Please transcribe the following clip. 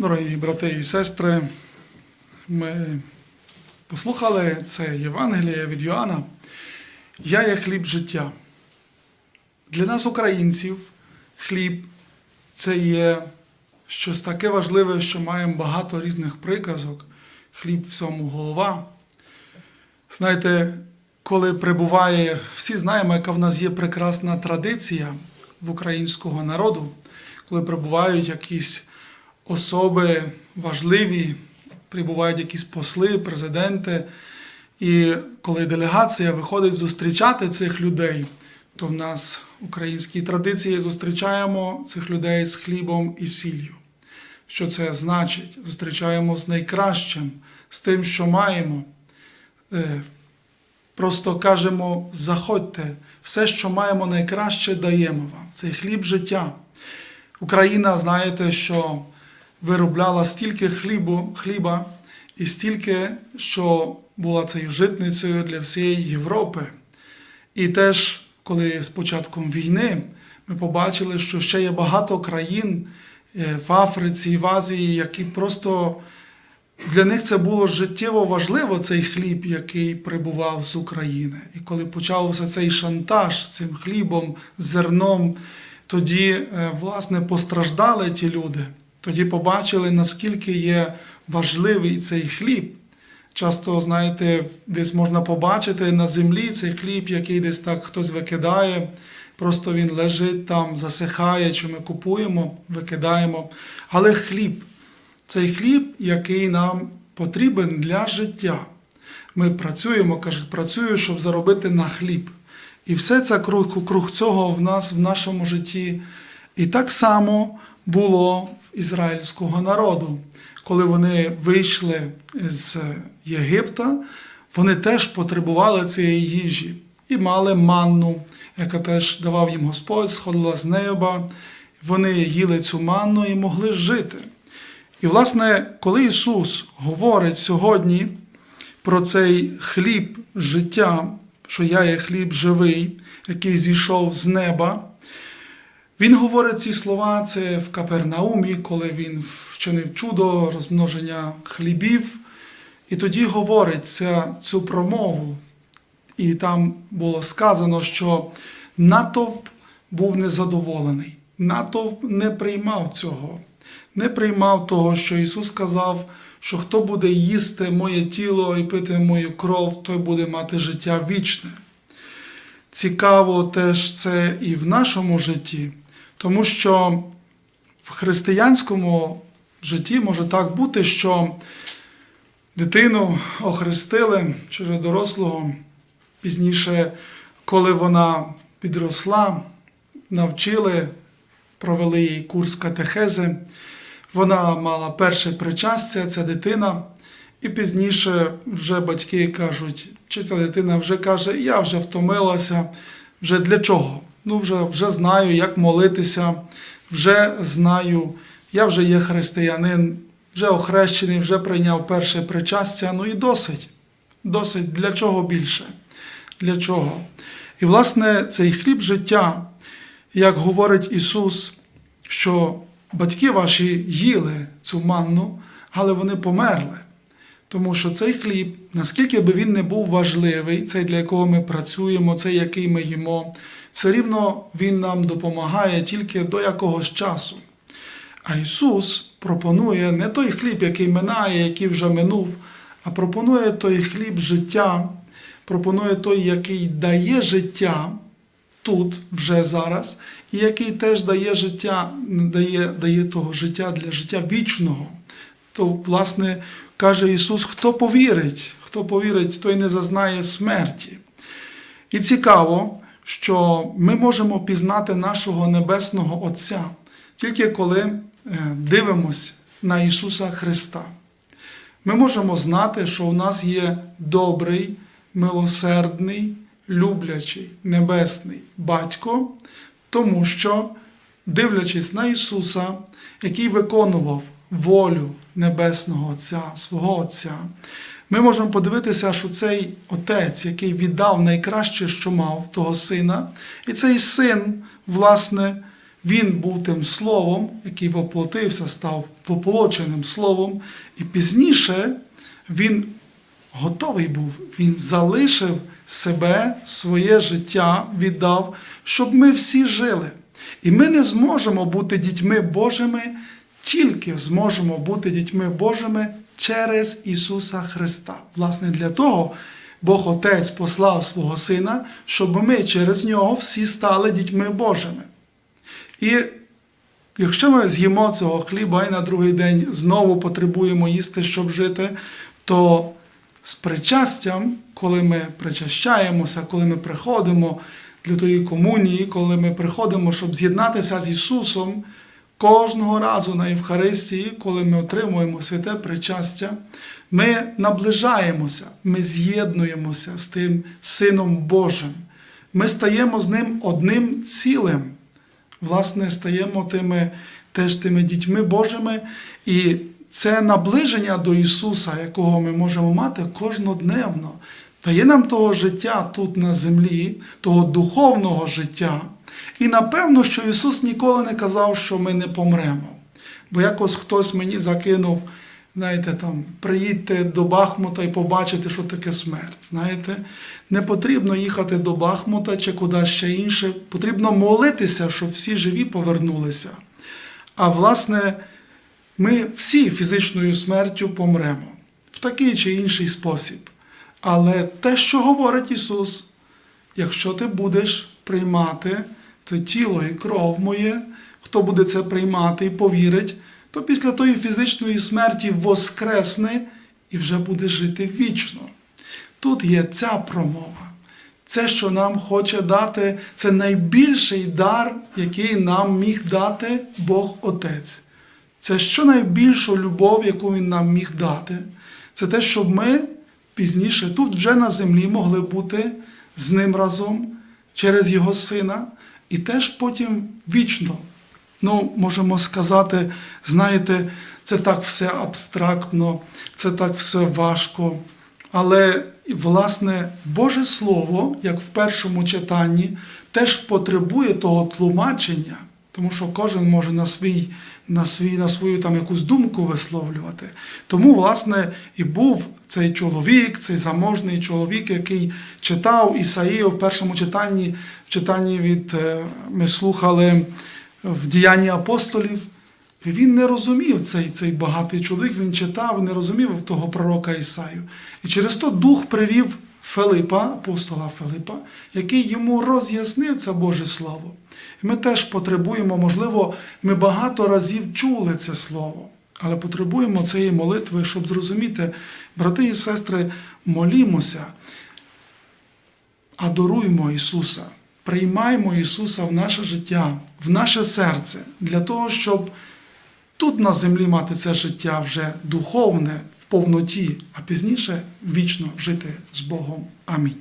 Дорогі брати і сестри, ми послухали це Євангеліє від Йоанна. Я є хліб життя. Для нас, українців, хліб це є щось таке важливе, що маємо багато різних приказок. Хліб всьому голова. Знаєте, коли прибуває, всі знаємо, яка в нас є прекрасна традиція в українського народу, коли прибувають якісь особи важливі, прибувають якісь посли, президенти. І коли делегація виходить зустрічати цих людей, то в нас в українській традиції зустрічаємо цих людей з хлібом і сіллю. Що це значить? Зустрічаємо з найкращим, з тим, що маємо. Е, Просто кажемо: заходьте, все, що маємо найкраще, даємо вам. Цей хліб життя. Україна, знаєте, що виробляла стільки хлібу, хліба і стільки, що була цією житницею для всієї Європи. І теж, коли з початком війни ми побачили, що ще є багато країн е, в Африці в Азії, які просто для них це було життєво важливо, цей хліб, який прибував з України. І коли почався цей шантаж з цим хлібом, зерном, тоді, е, власне, постраждали ті люди. Тоді побачили, наскільки є важливий цей хліб. Часто, знаєте, десь можна побачити на землі цей хліб, який десь так хтось викидає, просто він лежить там, засихає, чи ми купуємо, викидаємо. Але хліб цей хліб, який нам потрібен для життя. Ми працюємо, кажуть, працюю, щоб заробити на хліб. І все це круг, круг цього в нас в нашому житті. І так само було в ізраїльського народу. Коли вони вийшли з Єгипта, вони теж потребували цієї їжі і мали манну, яка теж давав їм Господь, сходила з неба. Вони їли цю манну і могли жити. І, власне, коли Ісус говорить сьогодні про цей хліб життя, що я є хліб живий, який зійшов з неба, Він говорить ці слова це в Капернаумі, коли він вчинив чудо розмноження хлібів, і тоді говорить ця, цю промову. І там було сказано, що натовп був незадоволений, натовп не приймав цього не приймав того, що Ісус сказав, що хто буде їсти моє тіло і пити мою кров, той буде мати життя вічне. Цікаво теж це і в нашому житті, тому що в християнському житті може так бути, що дитину охрестили чи дорослого пізніше, коли вона підросла, навчили, провели їй курс катехези. Вона мала перше причастя, ця дитина, і пізніше вже батьки кажуть, чи ця дитина вже каже, я вже втомилася, вже для чого? Ну, вже, вже знаю, як молитися, вже знаю, я вже є християнин, вже охрещений, вже прийняв перше причастя, ну і досить. Досить для чого більше? Для чого? І, власне, цей хліб життя, як говорить Ісус, що батьки ваші їли цю манну, але вони померли. Тому що цей хліб, наскільки би він не був важливий, цей, для якого ми працюємо, цей, який ми їмо, все рівно Він нам допомагає тільки до якогось часу. А Ісус пропонує не той хліб, який минає, який вже минув, а пропонує той хліб життя, пропонує той, який дає життя тут, вже зараз, і який теж дає життя, дає, дає того життя для життя вічного. То, власне, каже Ісус, хто повірить, хто повірить, той не зазнає смерті. І цікаво, що ми можемо пізнати нашого Небесного Отця тільки коли е, дивимось на Ісуса Христа. Ми можемо знати, що у нас є добрий, милосердний, люблячий, небесний батько, тому що, дивлячись на Ісуса, який виконував волю Небесного Отця, свого Отця, ми можемо подивитися, що цей Отець, який віддав найкраще, що мав того сина, і цей син, власне, Він був тим словом, який воплотився, став воплоченим словом, і пізніше він готовий був, він залишив себе, своє життя віддав, щоб ми всі жили. І ми не зможемо бути дітьми Божими, тільки зможемо бути дітьми Божими через Ісуса Христа. Власне, для того Бог Отець послав свого Сина, щоб ми через нього всі стали дітьми Божими. І якщо ми з'їмо цього хліба і на другий день знову потребуємо їсти, щоб жити, то з причастям, коли ми причащаємося, коли ми приходимо для тої комунії, коли ми приходимо, щоб з'єднатися з Ісусом, кожного разу на Євхаристії, коли ми отримуємо святе причастя, ми наближаємося, ми з'єднуємося з тим Сином Божим. Ми стаємо з ним одним цілим власне, стаємо тими, теж тими дітьми Божими. І це наближення до Ісуса, якого ми можемо мати кожнодневно, дає нам того життя тут на землі, того духовного життя. І напевно, що Ісус ніколи не казав, що ми не помремо. Бо якось хтось мені закинув, знаєте, там, приїдьте до Бахмута і побачите, що таке смерть. Знаєте, не потрібно їхати до Бахмута чи кудись ще інше. Потрібно молитися, щоб всі живі повернулися. А власне, ми всі фізичною смертю помремо в такий чи інший спосіб. Але те, що говорить Ісус, якщо ти будеш приймати те тіло і кров моє, хто буде це приймати і повірить, то після тої фізичної смерті воскресне і вже буде жити вічно. Тут є ця промова. Це, що нам хоче дати, це найбільший дар, який нам міг дати Бог Отець. Це що найбільшу любов, яку Він нам міг дати. Це те, щоб ми пізніше тут вже на землі могли бути з ним разом через Його Сина, і теж потім вічно. Ну, можемо сказати, знаєте, це так все абстрактно, це так все важко. Але, власне, Боже Слово, як в першому читанні, теж потребує того тлумачення, тому що кожен може на свій, на свій, на свою там якусь думку висловлювати. Тому, власне, і був цей чоловік, цей заможний чоловік, який читав Ісаїю в першому читанні, в читанні від е, ми слухали в діянні апостолів. І Він не розумів цей, цей багатий чоловік, він читав, не розумів того пророка Ісаю. І через то дух привів Филипа, апостола Филипа, який йому роз'яснив це Боже Слово. Ми теж потребуємо, можливо, ми багато разів чули це слово, але потребуємо цієї молитви, щоб зрозуміти, брати і сестри, молімося, адоруймо Ісуса, приймаймо Ісуса в наше життя, в наше серце, для того, щоб тут на землі мати це життя вже духовне повноті, а пізніше вічно жити з Богом. Амінь.